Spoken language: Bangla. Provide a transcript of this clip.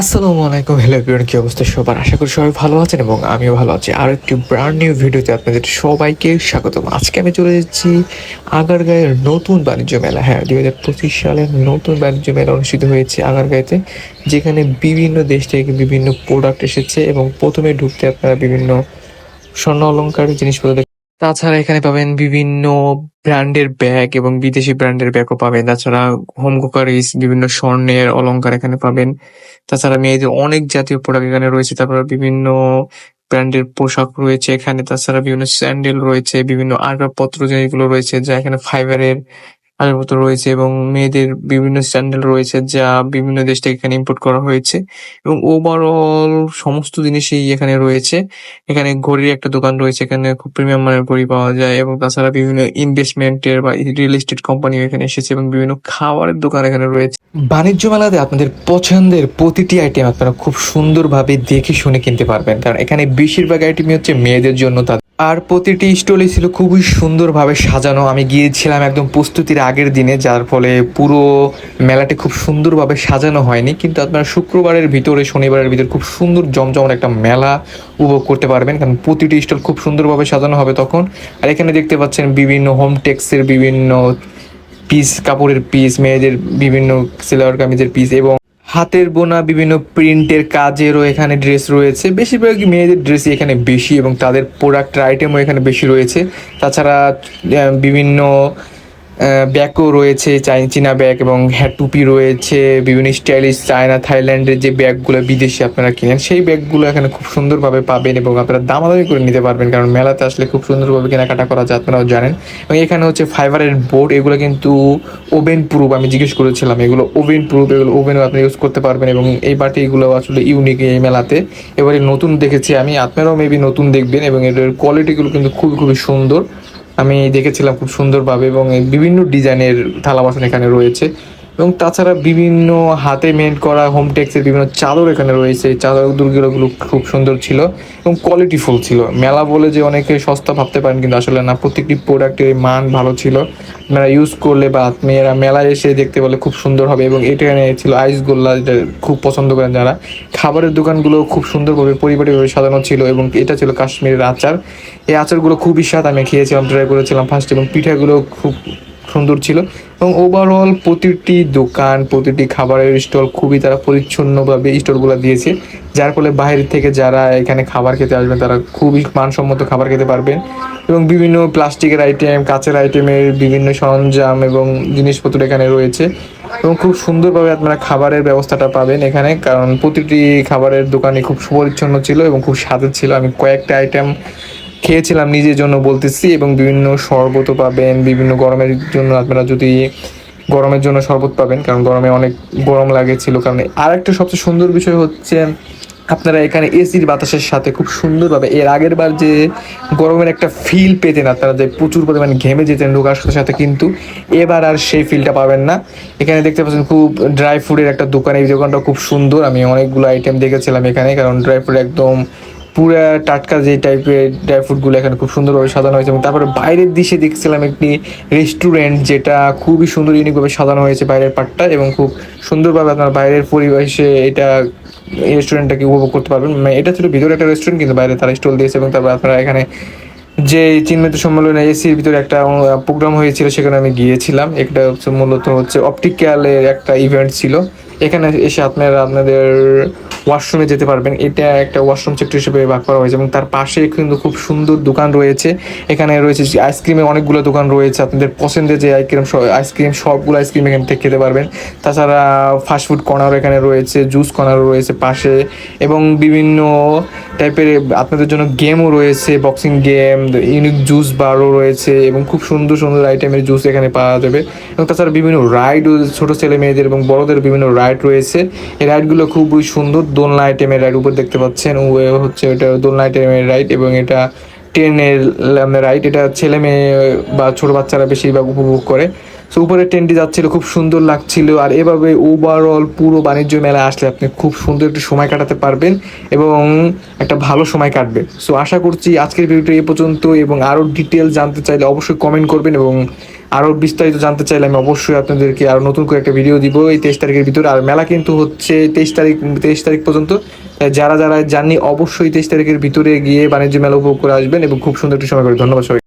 আসসালামু আলাইকুম, হ্যালো এভরিওয়ান কি অবস্থা? সবার আশা করি সবাই ভালো আছেন এবং আমিও ভালো আছি। আর একটি ব্র্যান্ড নিউ ভিডিওতে আপনাদের সবাইকে স্বাগতম। আজকে আমি চলে যাচ্ছি আগারগাঁয়ের নতুন বাণিজ্য মেলা। হ্যাঁ দুই হাজার পঁচিশ সালের নতুন বাণিজ্য মেলা অনুষ্ঠিত হয়েছে আগারগাঁয়েতে, যেখানে বিভিন্ন দেশ থেকে বিভিন্ন প্রোডাক্ট এসেছে এবং প্রথমে ঢুকতে আপনারা বিভিন্ন স্বর্ণ অলংকার জিনিসপত্র তাছাড়া এখানে পাবেন বিভিন্ন ব্র্যান্ডের ব্যাগ এবং বিদেশি ব্র্যান্ডের ব্যাগও পাবেন। তাছাড়া হোম কুকারিস বিভিন্ন স্বর্ণের অলংকার এখানে পাবেন। তাছাড়া মেয়েদের অনেক জাতীয় প্রোডাক্ট এখানে রয়েছে, তারপর বিভিন্ন ব্র্যান্ডের পোশাক রয়েছে এখানে। তাছাড়া বিভিন্ন স্যান্ডেল রয়েছে, বিভিন্ন আসবাবপত্র যেগুলো রয়েছে, যা এখানে ফাইবারের আসবাবপত্র রয়েছে এবং মেয়েদের বিভিন্ন স্যান্ডেল রয়েছে যা বিভিন্ন দেশ থেকে এখানে ইম্পোর্ট করা হয়েছে। এবং ওভারঅল সমস্ত জিনিসই এখানে রয়েছে। এখানে ঘড়ির একটা দোকান রয়েছে, এখানে খুব প্রিমিয়াম মানের ঘড়ি পাওয়া যায় এবং তাছাড়া বিভিন্ন ইনভেস্টমেন্টের বা রিয়েল এস্টেট কোম্পানি এখানে এসেছে এবং বিভিন্ন খাবারের দোকান এখানে রয়েছে। বাণিজ্য মেলাতে আপনাদের পছন্দের প্রতিটি আইটেম আপনারা খুব সুন্দরভাবে দেখে শুনে কিনতে পারবেন। কারণ এখানে বেশিরভাগ আইটেমই হচ্ছে মেয়েদের জন্য তাদের আর প্রতিটি স্টলে ছিল খুবই সুন্দরভাবে সাজানো। আমি গিয়েছিলাম একদম প্রস্তুতির আগের দিনে, যার ফলে পুরো মেলাটি খুব সুন্দরভাবে সাজানো হয়নি। কিন্তু আপনারা শুক্রবারের ভিতরে, শনিবারের ভিতরে খুব সুন্দর, জমজমাট একটা মেলা উপভোগ করতে পারবেন। কারণ প্রতিটি স্টল খুব সুন্দরভাবে সাজানো হবে তখন। আর এখানে দেখতে পাচ্ছেন বিভিন্ন হোম টেক্সের বিভিন্ন পিস কাপড়ের পিস মেয়েদের বিভিন্ন সেলোয়ার কামিজের পিস এবং হাতের বোনা, বিভিন্ন প্রিন্টের কাজেরও এখানে ড্রেস রয়েছে। বেশিরভাগই মেয়েদের ড্রেসই এখানে বেশি এবং তাদের প্রোডাক্টের আইটেমও এখানে বেশি রয়েছে। তাছাড়া বিভিন্ন ব্যাগও রয়েছে, চাই চীনা ব্যাগ এবং হ্যাট টুপি রয়েছে, বিভিন্ন স্টাইলিশ চায়না, থাইল্যান্ডের যে ব্যাগগুলো বিদেশি আপনারা কিনেন, সেই ব্যাগগুলো এখানে খুব সুন্দরভাবে পাবেন এবং আপনারা দামাদামি করে নিতে পারবেন, কারণ মেলাতে আসলে খুব সুন্দরভাবে কেনাকাটা করা যায়, আপনারাও জানেন। এবং এখানে হচ্ছে ফাইবারের বোর্ড এগুলো কিন্তু ওভেন প্রুফ আমি জিজ্ঞেস করেছিলাম, এগুলো ওভেন প্রুফ এগুলো ওভেনও আপনি ইউজ করতে পারবেন এবং এই বাটিগুলো আসলে ইউনিক এই মেলাতে। এবারে নতুন দেখেছি আমি, আপনারাও মেবি নতুন দেখবেন এবং এটার কোয়ালিটিগুলো কিন্তু খুবই খুবই সুন্দর। আমি দেখেছিলাম খুব সুন্দরভাবে এবং বিভিন্ন ডিজাইনের থালা বাসন এখানে রয়েছে। এবং তাছাড়া বিভিন্ন হাতে মেন্ট করা হোম টেক্সের বিভিন্ন চাদর এখানে রয়েছে। চাদর দুর্গগুলো খুব সুন্দর ছিল এবং কোয়ালিটিফুল ছিল। মেলা বলে যে অনেকে সস্তা ভাবতে পারেন, কিন্তু আসলে না, প্রত্যেকটি প্রোডাক্টের মান ভালো ছিল। আপনারা ইউজ করলে বা মেয়েরা মেলায় এসে দেখতে বলে খুব সুন্দর হবে এবং এটা এখানে ছিল আইস গোল্লা, যেটা খুব পছন্দ করেন যারা। খাবারের দোকানগুলো খুব সুন্দরভাবে পরিপাটিভাবে সাজানো ছিল এবং এটা ছিল কাশ্মীরের আচার। এই আচারগুলো খুবই স্বাদ, আমি খেয়েছিলাম ট্রাই করেছিলাম ফার্স্ট এবং পিঠাগুলো খুব সুন্দর ছিল। এবং ওভারঅল প্রতিটি দোকান, প্রতিটি খাবারের স্টল খুবই তারা পরিচ্ছন্নভাবে স্টলগুলো দিয়েছে। যার ফলে বাইরে থেকে যারা এখানে খাবার খেতে আসবেন, তারা খুবই মানসম্মত খাবার খেতে পারবেন। এবং বিভিন্ন প্লাস্টিকের আইটেম কাঁচের আইটেমের বিভিন্ন সরঞ্জাম এবং জিনিসপত্র এখানে রয়েছে। এবং খুব সুন্দরভাবে আপনারা খাবারের ব্যবস্থাটা পাবেন এখানে। কারণ প্রতিটি খাবারের দোকানই খুব সুপরিচ্ছন্ন ছিল এবং খুব স্বাদের ছিল। আমি কয়েকটা আইটেম খেয়েছিলাম নিজের জন্য বলতেছি এবং বিভিন্ন শরবতও পাবেন, বিভিন্ন গরমের জন্য আপনারা যদি গরমের জন্য শরবত পাবেন, কারণ গরমে অনেক গরম লাগেছিল কারণ আর একটা সবচেয়ে সুন্দর বিষয় হচ্ছে, আপনারা এখানে এসির বাতাসের সাথে খুব সুন্দরভাবে, এর আগের বার যে গরমের একটা ফিল পেতেন আপনারা, যে প্রচুর পরিমাণে ঘেমে যেতেন ঢোকার সাথে সাথে, কিন্তু এবার আর সেই ফিলটা পাবেন না। এখানে দেখতে পাচ্ছেন খুব ড্রাই ফ্রুটের একটা দোকান, এই দোকানটা খুব সুন্দর, আমি অনেকগুলো আইটেম দেখেছিলাম এখানে, কারণ ড্রাই ফ্রুট একদম পুরা টাটকা যে টাইপের ড্রাই ফ্রুটগুলো এখানে খুব সুন্দরভাবে সাজানো হয়েছে এবং তারপরে বাইরের দিশে দেখছিলাম একটি রেস্টুরেন্ট যেটা খুবই সুন্দর ইউনিকভাবে সাজানো হয়েছে বাইরের পার্টটা এবং খুব সুন্দরভাবে আপনার বাইরের পরিবেশে এটা রেস্টুরেন্টটাকে উপভোগ করতে পারবেন। মানে এটা ছিল ভিতরে একটা রেস্টুরেন্ট কিন্তু বাইরে তারা স্টল দিয়েছে এবং তারপর আপনারা এখানে যে চিন্মিত সম্মেলনে এসির ভিতরে একটা প্রোগ্রাম হয়েছিল সেখানে আমি গিয়েছিলাম। হচ্ছে মূলত হচ্ছে অপটিক্যালের একটা ইভেন্ট ছিল। এখানে এসে আপনারা আপনাদের ওয়াশরুমে যেতে পারবেন। এটা একটা ওয়াশরুম সেক্টর হিসেবে ভাগ করা হয়েছে এবং তার পাশে কিন্তু খুব সুন্দর দোকান রয়েছে। এখানে রয়েছে আইসক্রিমের অনেকগুলো দোকান রয়েছে। আপনাদের পছন্দের যে আইসক্রিম আইসক্রিম সবগুলো আইসক্রিম এখান থেকে খেতে পারবেন। তাছাড়া ফাস্টফুড কর্নারও এখানে রয়েছে জুস কর্নারও রয়েছে পাশে এবং বিভিন্ন টাইপের আপনাদের জন্য গেমও রয়েছে বক্সিং গেম ইউনিক জুস বারও রয়েছে এবং খুব সুন্দর সুন্দর আইটেমের জুস এখানে পাওয়া যাবে। এবং তাছাড়া বিভিন্ন রাইডও ছোটো ছেলে মেয়েদের এবং বড়দের বিভিন্ন রাইড রয়েছে। এই রাইডগুলো খুবই সুন্দর, দোলনা আইটেমের রাইড উপর দেখতে পাচ্ছেন। হচ্ছে এটা দোলনা আইটেমের রাইড এবং এটা ট্রেনের রাইড এটা ছেলে মেয়ে বা ছোট বাচ্চারা বেশিরভাগ উপভোগ করে। সো উপরে ট্রেনটি যাচ্ছিল, খুব সুন্দর লাগছিল। আর এভাবে ওভারঅল পুরো বাণিজ্য মেলা আসলে আপনি খুব সুন্দর একটু সময় কাটাতে পারবেন এবং একটা ভালো সময় কাটবে সো আশা করছি আজকের ভিডিওটা এ পর্যন্ত এবং আরও ডিটেল জানতে চাইলে অবশ্যই কমেন্ট করবেন এবং আরও বিস্তারিত জানতে চাইলে আমি অবশ্যই আপনাদেরকে আরও নতুন করে একটা ভিডিও দিব এই তেইশ তারিখের ভিতরে। আর মেলা কিন্তু হচ্ছে তেইশ তারিখ তেইশ তারিখ পর্যন্ত। যারা যারা জাননি অবশ্যই তেইশ তারিখের ভিতরে গিয়ে বাণিজ্য মেলা উপভোগ করে আসবেন এবং খুব সুন্দর একটি সময় করে ধন্যবাদ সবাই